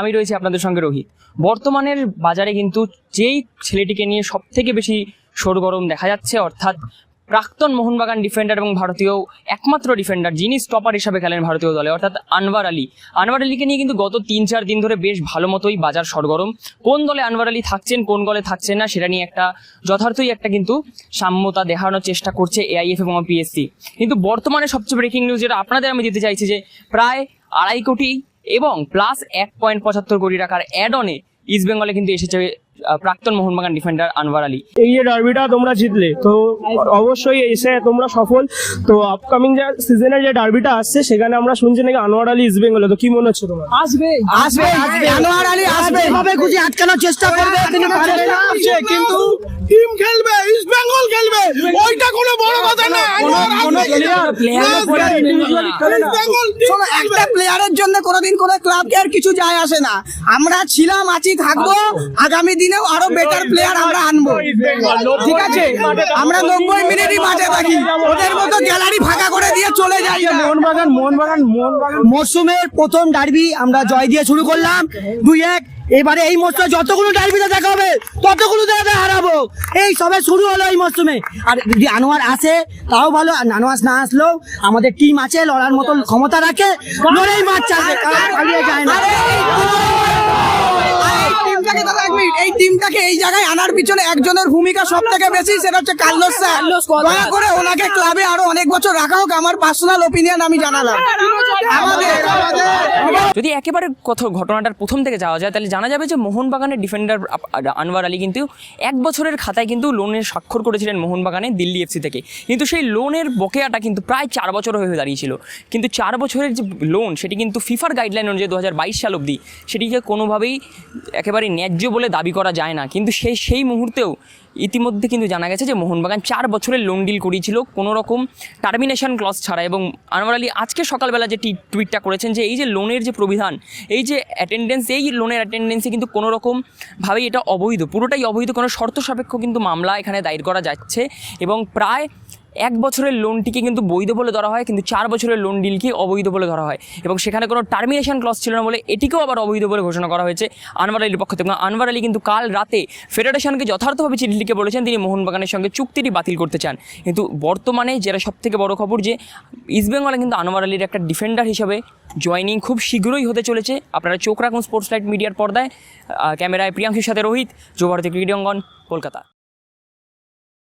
আমি রয়েছি আপনাদের সঙ্গে রোহিত। বর্তমানের বাজারে কিন্তু যেই ছেলেটিকে নিয়ে সব থেকে বেশি সরগরম দেখা যাচ্ছে, অর্থাৎ প্রাক্তন মোহনবাগান ডিফেন্ডার এবং ভারতীয় একমাত্র ডিফেন্ডার যিনি স্টপার হিসাবে খেলেন ভারতীয় দলে, অর্থাৎ আনওয়ার আলী। আনওয়ার আলীকে নিয়ে কিন্তু গত তিন চার দিন ধরে বেশ ভালো মতোই বাজার সরগরম। কোন দলে আনওয়ার আলী থাকছেন, কোন দলে থাকছেন না, সেটা নিয়ে একটা যথার্থই একটা কিন্তু সাম্যতা দেখানোর চেষ্টা করছে এআইএফ এবং পিএসসি কিন্তু বর্তমানে সবচেয়ে ব্রেকিং নিউজ যেটা আপনাদের আমি দিতে চাইছি যে, প্রায় আড়াই কোটি এবং প্লাস এক পয়েন্ট পঁচাত্তর কোটি টাকার অ্যাড অনে ইস্ট বেঙ্গলে কিন্তু এসেছে প্রাক্তন মোহনবাগান ডিফেন্ডার আনোয়ার আলী। এই যে ডার্বিটা তোমরা জিতলে তো অবশ্যই এসে তোমরা সফল। তো আপকামিং যে সিজনের যে ডার্বিটা আসছে সেখানে আমরা শুনছি নাকি আনোয়ার আলী ইস্ট বেঙ্গলে তো কি মনে হচ্ছে তোমার? আসবে আসবে আনোয়ার আলী আসবে। এভাবে খুঁজে আটকানোর চেষ্টা করবে তিনি পারবে না। কিন্তু টিম খেলবে ইস্ট বেঙ্গল খেলবে। ওইটা কোনো বড় কথা না। একটা প্লেয়ারের জন্য কোনোদিন কোনো ক্লাবকে আর কিছু যায় আসে না। আমরা ছিলাম আছি থাকব। আগামী দিনেও আরও বেটার প্লেয়ার আমরা আনব। ঠিক আছে? আমরা নব্বই মিনিটই মাঠে থাকি। ওদের মতো গ্যালারি ফাঁকা করে দিয়ে চলে যাই। মোহনবাগান মোহনবাগান মোহনবাগান। মরশুমের প্রথম ডার্বি আমরা জয় দিয়ে শুরু করলাম। দুই এক। এবারে এই মরশুমে যতগুলো ডার্বিতে দেখা হবে ততগুলো দেখা হারাবো। এই সবে শুরু হলো এই মরশুমে। আর যদি আনোয়ার আসে তাও ভালো। আর আনোয়ার না আসলেও আমাদের টিম আছে লড়ার মতো ক্ষমতা রাখে লড়াই মাঠ চাষে পালিয়ে যায় না। এই টিমটাকে দাদা এক মিনিট, এই জায়গায় আনার পিছনে একজনের ভূমিকা সব থেকে বেশি সেটা হচ্ছে কার্লোস স্যার। দয়া করে ওনাকে ক্লাবে আরও অনেক বছর রাখা হোক আমার পার্সোনাল ওপিনিয়ন আমি জানালাম। যদি একেবারে কত ঘটনাটার প্রথম থেকে যাওয়া যায়, তাহলে জানা যাবে যে মোহনবাগানের ডিফেন্ডার আনওয়ার আলী কিন্তু এক বছরের খাতায় কিন্তু লোনের স্বাক্ষর করেছিলেন মোহনবাগানে দিল্লি এফসি থেকে। কিন্তু সেই লোনের বকেয়াটা কিন্তু প্রায় চার বছর হয়ে দাঁড়িয়েছিল। কিন্তু চার বছরের যে লোন সেটি কিন্তু ফিফার গাইডলাইন অনুযায়ী দু হাজার বাইশ সাল অবধি সেটিকে কোনোভাবেই একেবারে ন্যায্য বলে দাবি করা যায় না। কিন্তু সেই সেই মুহূর্তেও ইতিমধ্যে কিন্তু জানা গেছে যে মোহনবাগান চার বছরের লোন ডিল করিয়েছিল কোনো রকম টার্মিনেশন ক্লস ছাড়া এবং আনোয়ার আলী আজকে সকালবেলা যে টুইটটা করেছেন যে এই যে লোনের যে প্রবিধান, এই যে অ্যাটেন্ডেন্স এই লোনের অ্যাটেন্ডেন্সে কিন্তু কোনো রকমভাবেই এটা অবৈধ, পুরোটাই অবৈধ, কোনো শর্ত সাপেক্ষ কিন্তু মামলা এখানে দায়ের করা যাচ্ছে এবং প্রায় এক বছরের লোনটিকে কিন্তু বৈধ বলে ধরা হয়, কিন্তু চার বছরের লোন ডিলকে অবৈধ বলে ধরা হয়? এবং সেখানে কোনো টার্মিনেশন ক্লস ছিল না বলে এটিকেও আবার অবৈধ বলে ঘোষণা করা হয়েছে আনোয়ার আলীর পক্ষ থেকে। আনোয়ার আলী কিন্তু কাল রাতে ফেডারেশনকে যথার্থভাবে চিঠি লিখে বলেছেন, তিনি মোহনবাগানের সঙ্গে চুক্তিটি বাতিল করতে চান। কিন্তু বর্তমানে যেটা সব থেকে বড় খবর যে ইস্টবেঙ্গলে কিন্তু আনোয়ার আলীর একটা ডিফেন্ডার হিসেবে জয়নিং খুব শীঘ্রই হতে চলেছে। আপনারা চোখ রাখুন স্পোর্টস লাইট মিডিয়ার পর্দায়। ক্যামেরায় প্রিয়াংশুর সাথে রোহিত, যুবভারতী ক্রীড়াঙ্গন, কলকাতা।